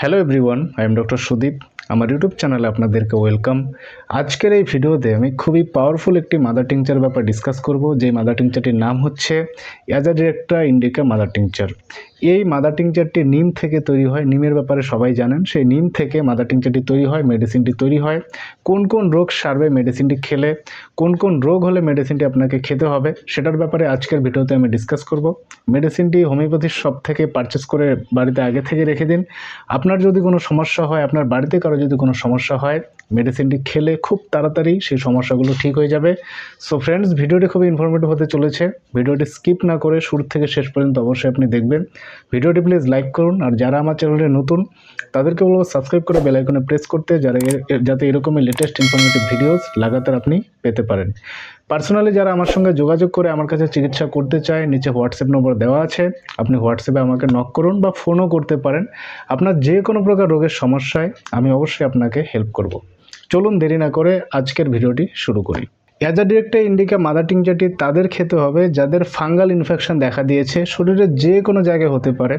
Hello everyone I am doctor Sudip আমার YouTube চ্যানেলে আপনাদেরকে ওয়েলকাম আজকের এই ভিডিওতে আমি খুবই পাওয়ারফুল একটি মাদার টিংচার ব্যাপার ডিসকাস করব। যে মাদার টিংচারটির নাম হচ্ছে azadirachta indica mother tincture এই মাদার টিংচারটি নিম থেকে তৈরি হয়, নিমের ব্যাপারে সবাই জানেন। সেই নিম থেকে মাদার টিংচারটি তৈরি হয় মেডিসিনটি তৈরি হয়। কোন কোন রোগ সারবে মেডিসিনটি খেলে, কোন কোন রোগ হলে মেডিসিনটি আপনাকে খেতে হবে, সেটার ব্যাপারে আজকের ভিডিওতে আমি ডিসকাস করব। মেডিসিনটি হোমিওপ্যাথির শপ থেকে পারচেস করে বাড়িতে আগে থেকে রেখে দিন। আপনার যদি কোনো সমস্যা হয়, আপনার বাড়িতে কারও যদি কোনো সমস্যা হয় মেডিসিনটি খেলে খুব তাড়াতাড়ি সেই সমস্যাগুলো ঠিক হয়ে যাবে। সো ফ্রেন্ডস ভিডিওটি খুবই ইনফরমেটিভ হতে চলেছে। ভিডিওটি স্কিপ না করে শুরু থেকে শেষ পর্যন্ত অবশ্যই আপনি দেখবেন। ভিডিওটি প্লিজ লাইক করুন আর যারা আমার চ্যানেলে নতুন, তাদেরকে বলব সাবস্ক্রাইব করে বেল আইকনে প্রেস করতে যারা যাতে এরকমই লেটেস্ট ইনফরমেটিভ ভিডিওস লাগাতার আপনি পেতে পারেন। পার্সোনালি যারা আমার সঙ্গে যোগাযোগ করে আমার কাছে চিকিৎসা করতে চায়, নিচে হোয়াটসঅ্যাপ নম্বর দেওয়া আছে। আপনি হোয়াটসঅ্যাপে আমাকে নক করুন বা ফোনও করতে পারেন। আপনার যে কোনো প্রকার রোগের সমস্যায় আমি অবশ্যই আপনাকে হেল্প করব। চলুন দেরি না করে আজকের ভিডিওটি শুরু করি। অ্যাজা ডিরেক্টা ইন্ডিকা মাদার টিংচারটি তাদের খেতে হবে, যাদের ফাঙ্গাল ইনফেকশন দেখা দিয়েছে, শরীরের যে কোনো জায়গায় হতে পারে।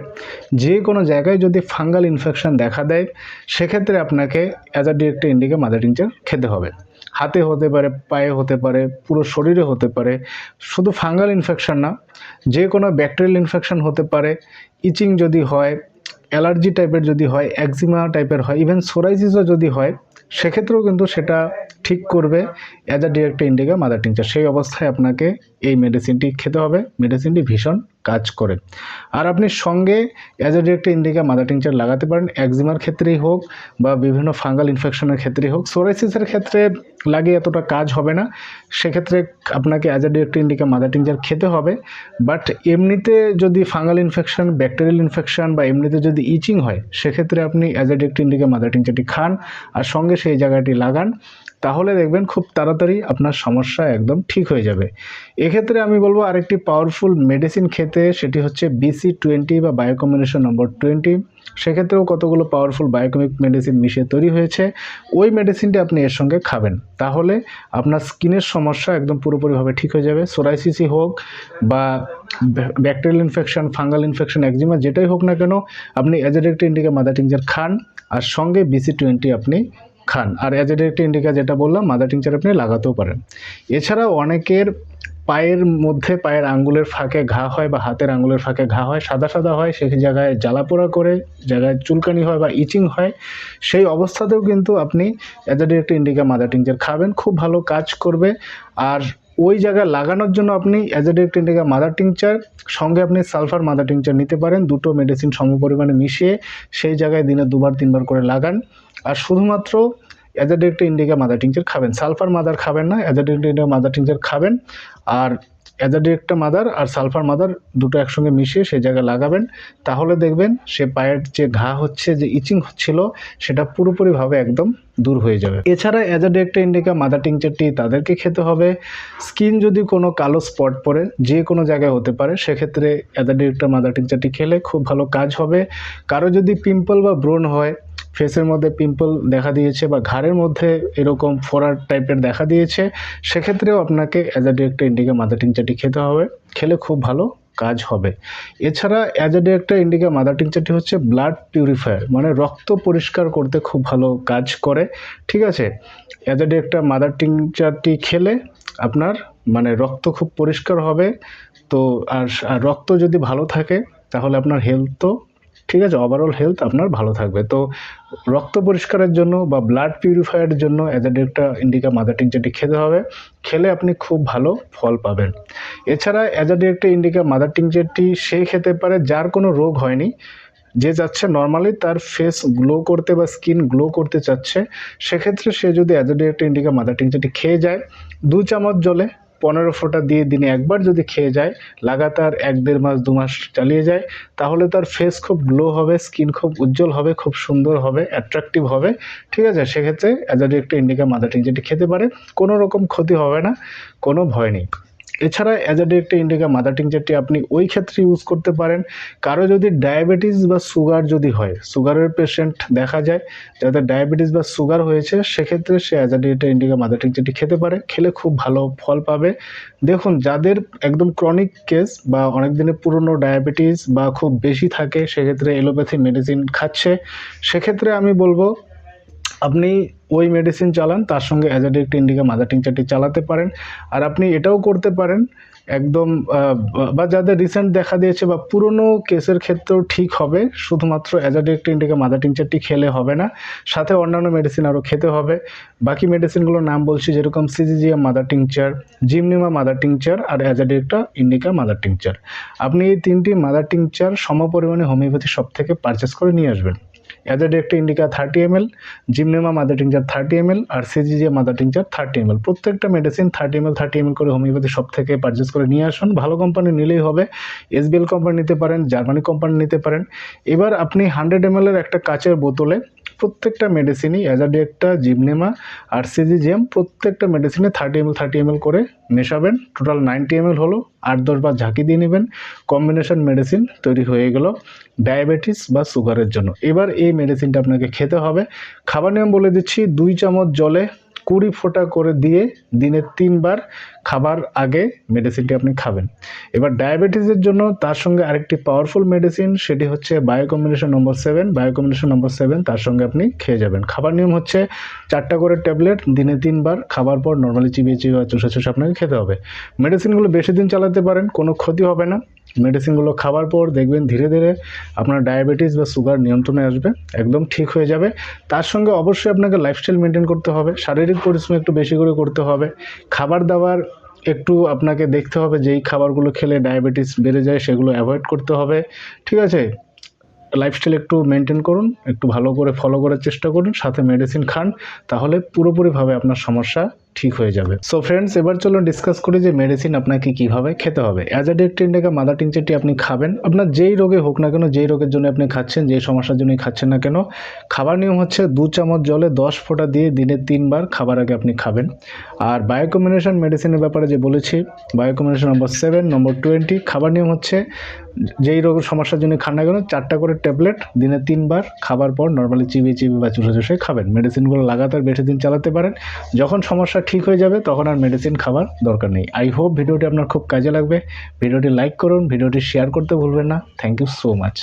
যে কোনো জায়গায় যদি ফাঙ্গাল ইনফেকশন দেখা দেয়, সেক্ষেত্রে আপনাকে অ্যাজা ডিরেক্টা ইন্ডিকা মাদার খেতে হবে। হাতে হতে পারে, পায়ে হতে পারে, পুরো শরীরে হতে পারে। শুধু ফাঙ্গাল ইনফেকশন না, যে কোনো ব্যাকটেরিয়াল ইনফেকশন হতে পারে। ইচিং যদি হয়, অ্যালার্জি টাইপের যদি হয়, একজিমা টাইপের হয়, ইভেন সোরাইসিসও যদি হয় সেক্ষেত্রেও কিন্তু সেটা ঠিক করবে as a direct indica mother tincture সেই অবস্থায় আপনাকে এই মেডিসিনটি খেতে হবে। মেডিসিনটি ভীষণ কাজ করে। আর আপনি সঙ্গে as a direct indica mother tincture লাগাতে পারেন একজিমার ক্ষেত্রেই হোক বা বিভিন্ন ফাঙ্গাল ইনফেকশনের ক্ষেত্রেই হোক সোরাইসিসের ক্ষেত্রে লাগিয়ে এতটা কাজ হবে না। সেক্ষেত্রে আপনাকে as a direct indica mother tincture খেতে হবে। বাট এমনিতে যদি ফাঙ্গাল ইনফেকশন ব্যাকটেরিয়াল ইনফেকশন বা এমনিতে যদি ইচিং হয়, সেক্ষেত্রে আপনি as a direct indica mother টিংচারটি খান আর সঙ্গে সেই জায়গাটি লাগান। তাহলে দেখবেন খুব তাড়াতাড়ি আপনার সমস্যা একদম ঠিক হয়ে যাবে। এক্ষেত্রে আমি বলব আরেকটি পাওয়ারফুল মেডিসিন খেতে সেটি হচ্ছে বিসি টোয়েন্টি বা বায়োকম্বিনেশন নম্বর টোয়েন্টি সেক্ষেত্রেও কতগুলো পাওয়ারফুল বায়োকেমিক মেডিসিন মিশিয়ে তৈরি হয়েছে, ওই মেডিসিনটি আপনি এর সঙ্গে খাবেন। তাহলে আপনার স্কিনের সমস্যা একদম পুরোপুরিভাবে ঠিক হয়ে যাবে। সোরাইসিসই হোক বা bacterial infection fungal infection eczema যেটাই হোক না কেন, আপনি অ্যাজেডেক্ট ইন্ডিকা মাদার টিংচার খান আর সঙ্গে বিসি টোয়েন্টি আপনি খান। আর অ্যাজেডেক্ট ইন্ডিকা যেটা বললাম মাদার টিংচার আপনি লাগাতেও পারেন। এছাড়াও অনেকের পায়ের মধ্যে পায়ের আঙ্গুলের ফাঁকে ঘা হয় বা হাতের আঙ্গুলের ফাঁকে ঘা হয়, সাদা সাদা হয় সেই জায়গায় জ্বালাপোড়া করে, জায়গায় চুলকানি হয় বা ইচিং হয়, সেই অবস্থাতেও কিন্তু আপনি অ্যাজাডিরেক্ট ইন্ডিকা মাদার টিংচার খাবেন, খুব ভালো কাজ করবে। আর ওই জায়গায় লাগানোর জন্য আপনি অ্যাজাডিরেক্ট ইন্ডিকা মাদার টিংচার, সঙ্গে আপনি সালফার মাদার টিংচার নিতে পারেন, দুটো মেডিসিন সম পরিমাণে মিশিয়ে সেই জায়গায় দিনে দুবার, তিনবার করে লাগান। আর শুধুমাত্র অ্যাজাডিরেক্ট ইন্ডিকা মাদার টিংচার খাবেন। সালফার মাদার খাবেন না অ্যাজাডিরেক্ট ইন্ডিকা মাদার টিংচার খাবেন। আর অ্যাজাডিরেক্টা মাদার আর সালফার মাদার দুটো একসঙ্গে মিশিয়ে সেই জায়গায় লাগাবেন। তাহলে দেখবেন সে পায়ের যে ঘা হচ্ছে, যে ইচিং হচ্ছিল, সেটা পুরোপুরিভাবে একদম দূর হয়ে যাবে। এছাড়া অ্যাজাডিরেক্টা ইন্ডিকা মাদার টিংচারটি তাদেরকে খেতে হবে। স্কিন যদি কোনো কালো স্পট পড়ে, যে কোনো জায়গায় হতে পারে, সেক্ষেত্রে অ্যাজাডিরেক্টা মাদার টিংচারটি খেলে খুব ভালো কাজ হবে। কারও যদি পিম্পল বা ব্রণ হয় ফেসের মধ্যে পিম্পল দেখা দিয়েছে বা ঘাড়ের মধ্যে এরকম ফোরার টাইপের দেখা দিয়েছে, সেক্ষেত্রেও আপনাকে azadirachta indica mother টিংচারটি খেতে হবে। খেলে খুব ভালো কাজ হবে। এছাড়া azadirachta indica mother টিংচারটি হচ্ছে ব্লাড পিউরিফায়ার মানে রক্ত পরিষ্কার করতে খুব ভালো কাজ করে। ঠিক আছে? অ্যাজ আ ডিরেক্টর মাদার টিংচারটি খেলে আপনার মানে রক্ত খুব পরিষ্কার হবে। তো আর রক্ত যদি ভালো থাকে, তাহলে আপনার হেলথ তো ঠিক আছে ওভারঅল হেলথ আপনার ভালো থাকবে। তো রক্ত পরিষ্কারের জন্য বা ব্লাড পিউরিফায়ারের জন্য অ্যাজাডিকটা ইন্ডিকা মাদার টিংচারটি খেতে হবে। খেলে আপনি খুব ভালো ফল পাবেন। এছাড়া অ্যাজাডিকটা ইন্ডিকা মাদার টিংচারটি সে খেতে পারে যার কোনো রোগ হয়নি। যে যাচ্ছে নর্মালি তার ফেস গ্লো করতে বা স্কিন গ্লো করতে চাচ্ছে, সেক্ষেত্রে সে যদি অ্যাজাডিকটা ইন্ডিকা মাদার টিংচারটি খেয়ে যায়, দু চামচ জলে পনেরো ফোঁটা দিয়ে দিনে একবার যদি খেয়ে যায়, লাগাতার এক দেড় মাস, দু মাস চালিয়ে যায়, তাহলে তার ফেস খুব গ্লো হবে স্কিন খুব উজ্জ্বল হবে, খুব সুন্দর হবে অ্যাট্রাকটিভ হবে। ঠিক আছে? সেক্ষেত্রে অ্যাজাডি একটা ইন্ডিকা মাদার যেটি খেতে পারে, কোনো রকম ক্ষতি হবে না, কোনো ভয় নেই। এছাড়া অ্যাজাডিরেক্টা ইন্ডিকা মাদার টিংচারটি আপনি ওই ক্ষেত্রে ইউজ করতে পারেন। কারও যদি ডায়াবেটিস বা সুগার যদি হয় সুগারের পেশেন্ট দেখা যায় যাদের ডায়াবেটিস বা সুগার হয়েছে, সেক্ষেত্রে সে অ্যাজাডিরেক্টা ইন্ডিকা মাদার টিংচারটি খেতে পারে, খেলে খুব ভালো ফল পাবে। দেখুন, যাদের একদম ক্রনিক কেস বা অনেক দিনের পুরনো ডায়াবেটিস বা খুব বেশি থাকে, সেক্ষেত্রে এলোপ্যাথি মেডিসিন খাচ্ছে। সেক্ষেত্রে আমি বলব আপনি ওই মেডিসিন চালান, তার সঙ্গে অ্যাজাডিক্ট ইন্ডিকা মাদার টিংচারটি চালাতে পারেন। আর আপনি এটাও করতে পারেন, একদম বা যাদের রিসেন্ট দেখা দিয়েছে বা পুরনো কেসের ক্ষেত্রেও ঠিক হবে, শুধুমাত্র অ্যাজাডিক্ট ইন্ডিকা মাদার টিংচারটি খেলে হবে না, সাথে অন্যান্য মেডিসিন আরও খেতে হবে। বাকি মেডিসিনগুলোর নাম বলছি, যেরকম সিজিজিএম mother tincture gymnema mother tincture আর অ্যাজাডিক্টা ইন্ডিকা মাদার টিংচার আপনি এই তিনটি মাদার টিংচার সমপরিমাণে হোমিওপ্যাথি শপ থেকে পারচেস করে নিয়ে আসবেন। Azadirachta indica thirty M L gymnema mother tincture thirty M L আর সিজিজিএ mother tincture thirty M L প্রত্যেকটা medicine thirty M L thirty M L করে হোমিওপ্যাথি সব থেকে পারচেস করে নিয়ে আসুন। ভালো কোম্পানি নিলেই হবে। এসবিএল কোম্পানি নিতে পারেন জার্মানি কোম্পানি নিতে পারেন। এবার আপনি হান্ড্রেড এম এর একটা কাচের বোতলে প্রত্যেকটা মেডিসিনই অ্যাজাডিয়েক্টা জিমনেমা আর সিজি সিজিজিএম প্রত্যেকটা মেডিসিনে thirty M L thirty M L করে মেশাবেন। টোটাল নাইনটি এম এল হলো, আট, দশ বার ঝাঁকি দিয়ে নেবেন। কম্বিনেশন মেডিসিন তৈরি হয়ে গেল ডায়াবেটিস বা সুগারের জন্য। এবার এই মেডিসিনটা আপনাকে খেতে হবে। খাবার নিয়ম বলে দিচ্ছি, দুই চামচ জলে কুড়ি ফোঁটা করে দিয়ে দিনে তিনবার খাবার আগে মেডিসিনটি আপনি খাবেন। এবার ডায়াবেটিসের জন্য তার সঙ্গে আরেকটি পাওয়ারফুল মেডিসিন সেটি হচ্ছে bio combination number seven bio combination number seven তার সঙ্গে আপনি খেয়ে যাবেন। খাবার নিয়ম হচ্ছে চারটা করে ট্যাবলেট দিনে তিনবার, খাবার পর নর্মালি চিবিয়ে চিবিয়ে বা চুষে চুষে আপনাকে খেতে হবে। মেডিসিনগুলো বেশি দিন চালাতে পারেন, কোনো ক্ষতি হবে না। মেডিসিনগুলো খাবার পর দেখবেন ধীরে ধীরে আপনার ডায়াবেটিস বা সুগার নিয়ন্ত্রণে আসবে, একদম ঠিক হয়ে যাবে। তার সঙ্গে অবশ্যই আপনাকে লাইফস্টাইল মেনটেন করতে হবে। শারীরিক পরিশ্রম একটু বেশি করে করতে হবে। খাবার দাবার একটু আপনাকে দেখতে হবে যেই খাবারগুলো খেলে ডায়াবেটিস বেড়ে যায় সেগুলো অ্যাভয়েড করতে হবে। ঠিক আছে? লাইফস্টাইল একটু মেনটেন করুন, একটু ভালো করে ফলো করার চেষ্টা করুন, সাথে মেডিসিন খান, তাহলে পুরোপুরিভাবে আপনার সমস্যা ঠিক হয়ে যাবে। সো ফ্রেন্ডস এবার চলুন ডিসকাস করি যে মেডিসিন আপনাকে কীভাবে খেতে হবে। অ্যাজ অ্যাজাডিক্ট ইন্ডিকা মাদার টিংচারটি আপনি খাবেন। আপনার যেই রোগে হোক না কেন, যেই রোগের জন্য আপনি খাচ্ছেন, যেই সমস্যার জন্যই খাচ্ছেন না কেন, খাবার নিয়ম হচ্ছে দু চামচ জলে দশ ফোঁটা দিয়ে দিনে তিনবার খাবার আগে আপনি খাবেন। আর বায়ো কম্বিনেশন মেডিসিনের ব্যাপারে যে বলেছি bio combination number seven number twenty খাবার নিয়ম হচ্ছে যেই রোগ সমস্যার জন্য খান না কেন, চারটা করে ট্যাবলেট দিনে তিনবার খাবার পর নর্মালি চিবিয়ে চিবিয়ে বা চুষে চুষে খাবেন মেডিসিনগুলো লাগাতার বেশি দিন চালাতে পারেন। যখন সমস্যা ঠিক হয়ে যাবে, তখন আর মেডিসিন খাবার দরকার নেই। আই হোপ ভিডিওটি আপনার খুব কাজে লাগবে। ভিডিওটি লাইক করুন, ভিডিওটি শেয়ার করতে ভুলবেন না। Thank you so much